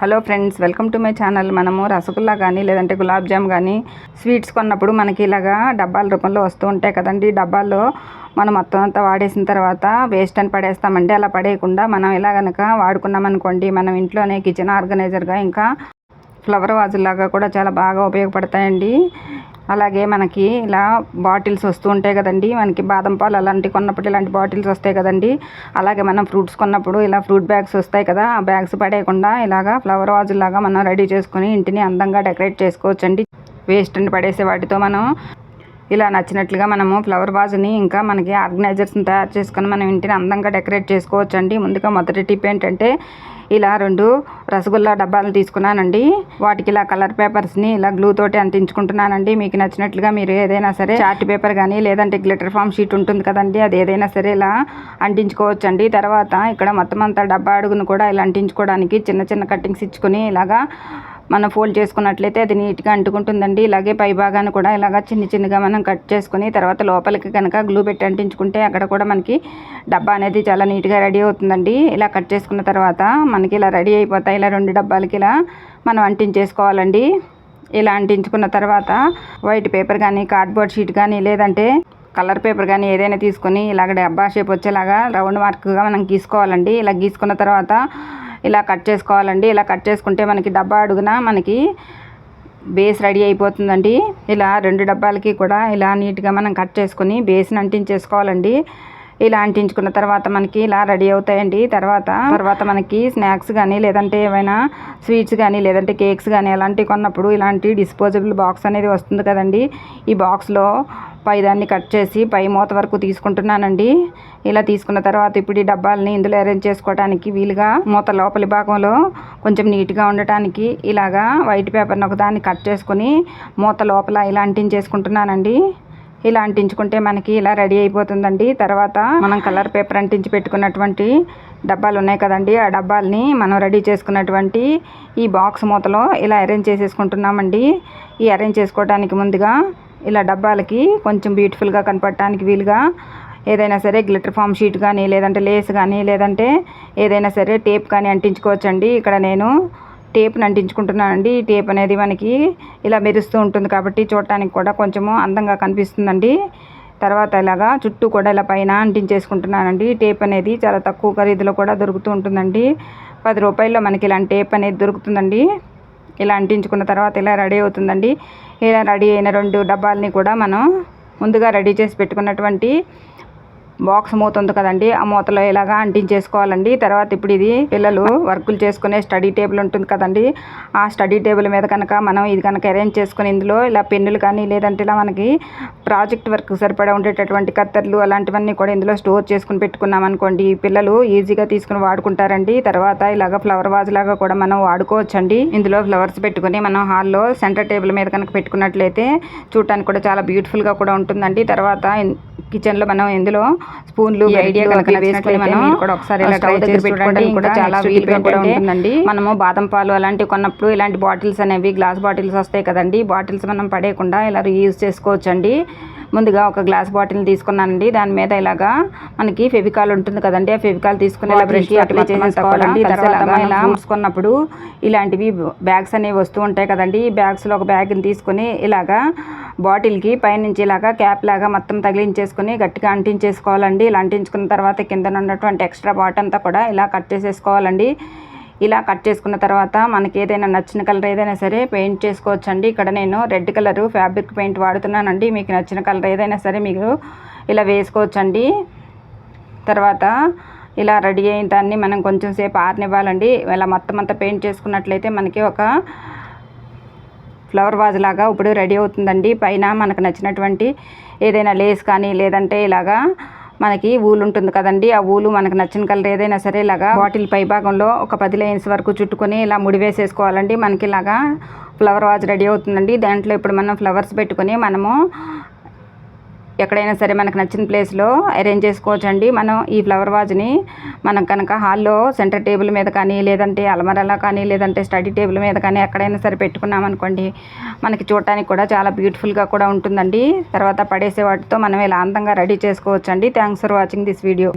Hello friends welcome to my channel. మనము రసగుల్లా కానీ లేదంటే గులాబ్ జామ్ కానీ స్వీట్స్ కొన్నప్పుడు మనకి ఇలాగా డబ్బాల రూపంలో వస్తూ ఉంటాయి కదండి. డబ్బాల్లో మనం మొత్తం అంతా వాడేసిన తర్వాత వేస్ట్ అని పడేస్తామండి. అలా పడేయకుండా మనం ఇలా కనుక వాడుకున్నాం అనుకోండి మనం ఇంట్లోనే కిచెన్ ఆర్గనైజర్గా ఇంకా ఫ్లవర్ వాజులాగా కూడా చాలా బాగా ఉపయోగపడతాయండి. అలాగే మనకి ఇలా బాటిల్స్ వస్తూ ఉంటాయి కదండి. మనకి బాదం పాలు అలాంటివి కొన్నప్పుడు ఇలాంటి బాటిల్స్ వస్తాయి కదండి. అలాగే మనం ఫ్రూట్స్ కొన్నప్పుడు ఇలా ఫ్రూట్ బ్యాగ్స్ వస్తాయి కదా ఆ బ్యాగ్స్ పడేయకుండా ఇలాగా ఫ్లవర్ వాజుల్లాగా మనం రెడీ చేసుకుని ఇంటిని అందంగా డెకరేట్ చేసుకోవచ్చండి. వేస్ట్ అని పడేసే వాటితో మనం ఇలా నచ్చినట్లుగా మనము ఫ్లవర్ వాజ్ని ఇంకా మనకి ఆర్గనైజర్స్ని తయారు చేసుకొని మనం ఇంటిని అందంగా డెకరేట్ చేసుకోవచ్చు అండి ముందుగా మొదటి టిప్ ఏంటంటే ఇలా రెండు రసగుల్లా డబ్బాలు తీసుకున్నానండి. వాటికి ఇలా కలర్ పేపర్స్ని ఇలా గ్లూ తోటి అంటించుకుంటున్నానండి. మీకు నచ్చినట్లుగా మీరు ఏదైనా సరే చార్ట్ పేపర్ కానీ లేదంటే గ్లిటర్ ఫామ్ షీట్ ఉంటుంది కదండి అది ఏదైనా సరే ఇలా అంటించుకోవచ్చండి. తర్వాత ఇక్కడ మొత్తం అంతా డబ్బా అడుగును కూడా ఇలా అంటించుకోవడానికి చిన్న చిన్న కట్టింగ్స్ ఇచ్చుకొని ఇలాగా మనం ఫోల్డ్ చేసుకున్నట్లయితే అది నీట్గా అంటుకుంటుందండి. ఇలాగే పై భాగాన్ని కూడా ఇలాగ చిన్న చిన్నగా మనం కట్ చేసుకుని తర్వాత లోపలికి కనుక గ్లూ పెట్టి అంటించుకుంటే అక్కడ కూడా మనకి డబ్బా అనేది చాలా నీట్గా రెడీ అవుతుందండి. ఇలా కట్ చేసుకున్న తర్వాత మనకి ఇలా రెడీ అయిపోతాయి. ఇలా రెండు డబ్బాలకి ఇలా మనం అంటించేసుకోవాలండి. ఇలా అంటించుకున్న తర్వాత వైట్ పేపర్ కానీ కార్డ్బోర్డ్ షీట్ కానీ లేదంటే కలర్ పేపర్ కానీ ఏదైనా తీసుకొని ఇలాగ డబ్బా షేప్ వచ్చేలాగా రౌండ్ మార్క్గా మనం గీసుకోవాలండి. ఇలా గీసుకున్న తర్వాత ఇలా కట్ చేసుకోవాలండి. ఇలా కట్ చేసుకుంటే మనకి డబ్బా అడుగున మనకి బేస్ రెడీ అయిపోతుందండి. ఇలా రెండు డబ్బాలకి కూడా ఇలా నీట్గా మనం కట్ చేసుకొని బేస్ని అంటించేసుకోవాలండి. ఇలా అంటించుకున్న తర్వాత మనకి ఇలా రెడీ అవుతాయండి. తర్వాత తర్వాత మనకి స్నాక్స్ కానీ లేదంటే ఏమైనా స్వీట్స్ కానీ లేదంటే కేక్స్ కానీ అలాంటివి కొన్నప్పుడు ఇలాంటి డిస్పోజబుల్ బాక్స్ అనేది వస్తుంది కదండి. ఈ బాక్స్లో పైదాన్ని కట్ చేసి పై మూత వరకు తీసుకుంటున్నానండి. ఇలా తీసుకున్న తర్వాత ఇప్పుడు ఈ డబ్బాలని ఇందులో అరేంజ్ చేసుకోవడానికి వీలుగా మూత లోపలి భాగంలో కొంచెం నీట్గా ఉండటానికి ఇలాగా వైట్ పేపర్ని ఒకదాన్ని కట్ చేసుకుని మూత లోపల ఇలా అంటించేసుకుంటున్నానండి. ఇలా అంటించుకుంటే మనకి ఇలా రెడీ అయిపోతుందండి. తర్వాత మనం కలర్ పేపర్ అంటించి పెట్టుకున్నటువంటి డబ్బాలు ఉన్నాయి కదండి. ఆ డబ్బాల్ని మనం రెడీ చేసుకున్నటువంటి ఈ బాక్స్ మూతలో ఇలా అరేంజ్ చేసేసుకుంటున్నామండి. ఈ అరేంజ్ చేసుకోవడానికి ముందుగా ఇలా డబ్బాలకి కొంచెం బ్యూటిఫుల్గా కనపడటానికి వీలుగా ఏదైనా సరే గ్లిటర్ ఫామ్ షీట్ కానీ లేదంటే లేస్ కానీ లేదంటే ఏదైనా సరే టేప్ కానీ అంటించుకోవచ్చండి. ఇక్కడ నేను టేప్ని అంటించుకుంటున్నానండి. ఈ టేప్ అనేది మనకి ఇలా మెరుస్తూ ఉంటుంది కాబట్టి చూడటానికి కూడా కొంచెము అందంగా కనిపిస్తుందండి. తర్వాత ఇలాగా చుట్టూ కూడా ఇలా పైన అంటించేసుకుంటున్నానండి. టేప్ అనేది చాలా తక్కువ ఖరీదులో కూడా దొరుకుతూ ఉంటుందండి. పది రూపాయల్లో మనకి ఇలాంటి టేప్ అనేది దొరుకుతుందండి. ఇలా అంటించుకున్న తర్వాత ఇలా రెడీ అవుతుందండి. ఇలా రెడీ అయిన రెండు డబ్బాలని కూడా మనం ముందుగా రెడీ చేసి పెట్టుకున్నటువంటి బాక్స్ మూత ఉంది కదండి ఆ మూతలో ఇలాగా అంటించేసుకోవాలండి. తర్వాత ఇప్పుడు ఇది పిల్లలు వర్కులు చేసుకునే స్టడీ టేబుల్ ఉంటుంది కదండి. ఆ స్టడీ టేబుల్ మీద కనుక మనం ఇది కనుక అరేంజ్ చేసుకుని ఇందులో ఇలా పెన్నులు కానీ లేదంటే ఇలా మనకి ప్రాజెక్ట్ వర్క్ సరిపడా ఉండేటటువంటి కత్తర్లు అలాంటివన్నీ కూడా ఇందులో స్టోర్ చేసుకుని పెట్టుకున్నాం అనుకోండి. పిల్లలు ఈజీగా తీసుకుని వాడుకుంటారండి. తర్వాత ఇలాగ ఫ్లవర్ వాజ్ లాగా కూడా మనం వాడుకోవచ్చండి. ఇందులో ఫ్లవర్స్ పెట్టుకుని మనం హాల్లో సెంటర్ టేబుల్ మీద కనుక పెట్టుకున్నట్లయితే చూడటానికి కూడా చాలా బ్యూటిఫుల్గా కూడా ఉంటుందండి. తర్వాత కిచెన్లో మనం ఇందులో స్పూన్లు ఐడియా కనుక మనం కూడా ఒకసారి ఇలా ట్రై చేసి పెట్టుకోవడానికి కూడా చాలా వీలుగా కూడా ఉంటుందండి. మనము బాదం పాలు అలాంటివి కొన్నప్పుడు ఇలాంటి బాటిల్స్ అనేవి గ్లాస్ బాటిల్స్ వస్తాయి కదండి. బాటిల్స్ మనం పడేయకుండా ఇలా యూజ్ చేసుకోవచ్చండి. ముందుగా ఒక గ్లాస్ బాటిల్ని తీసుకున్నానండి. దాని మీద ఇలాగా మనకి ఫెవికాల్ ఉంటుంది కదండి. ఆ ఫెవికాల్ తీసుకుని ఇలా బ్రష్ అప్లై చేసేసుకోవాలండి తర్వాత ఇలా మూసుకున్నప్పుడు ఇలాంటివి బ్యాగ్స్ అనేవి వస్తూ ఉంటాయి కదండి. ఈ బ్యాగ్స్లో ఒక బ్యాగ్ని తీసుకొని ఇలాగా బాటిల్కి పైనుంచి ఇలాగా క్యాప్ లాగా మొత్తం తగిలించేసుకొని గట్టిగా అంటించేసుకోవాలండి. ఇలా అంటించుకున్న తర్వాత కింద ఉన్నటువంటి ఎక్స్ట్రా బాట్ అంతా కూడా ఇలా కట్ చేసేసుకోవాలండి. ఇలా కట్ చేసుకున్న తర్వాత మనకి ఏదైనా నచ్చిన కలర్ ఏదైనా సరే పెయింట్ చేసుకోవచ్చండి. ఇక్కడ నేను రెడ్ కలర్ ఫ్యాబ్రిక్ పెయింట్ వాడుతున్నానండి. మీకు నచ్చిన కలర్ ఏదైనా సరే మీకు ఇలా వేసుకోవచ్చండి. తర్వాత ఇలా రెడీ అయిన దాన్ని మనం కొంచెం సేపు ఆరనివ్వాలండి. ఇలా మొత్తం అంతా పెయింట్ చేసుకున్నట్లయితే మనకి ఒక ఫ్లవర్ వాజ్ లాగా ఇప్పుడు రెడీ అవుతుందండి. పైన మనకు నచ్చినటువంటి ఏదైనా లేస్ కానీ లేదంటే ఇలాగా మనకి ఊలు ఉంటుంది కదండి. ఆ ఊలు మనకు నచ్చిన కలర్ ఏదైనా సరే ఇలాగా బాటిల్ పై భాగంలో ఒక పది లైన్స్ వరకు చుట్టుకొని ఇలా ముడివేసేసుకోవాలండి మనకి ఇలాగా ఫ్లవర్ వాజ్ రెడీ అవుతుందండి. దాంట్లో ఇప్పుడు మనం ఫ్లవర్స్ పెట్టుకొని మనము ఎక్కడైనా సరే మనకు నచ్చిన ప్లేస్లో అరేంజ్ చేసుకోవచ్చండి. మనం ఈ ఫ్లవర్ వాజ్ని మనం కనుక హాల్లో సెంటర్ టేబుల్ మీద కానీ లేదంటే అలమరలా కానీ లేదంటే స్టడీ టేబుల్ మీద కానీ ఎక్కడైనా సరే పెట్టుకున్నాం అనుకోండి మనకి చూడటానికి కూడా చాలా బ్యూటిఫుల్గా కూడా ఉంటుందండి. తర్వాత పడేసే వాటితో మనం ఇలా అందంగా రెడీ చేసుకోవచ్చండి. Thanks for watching this video.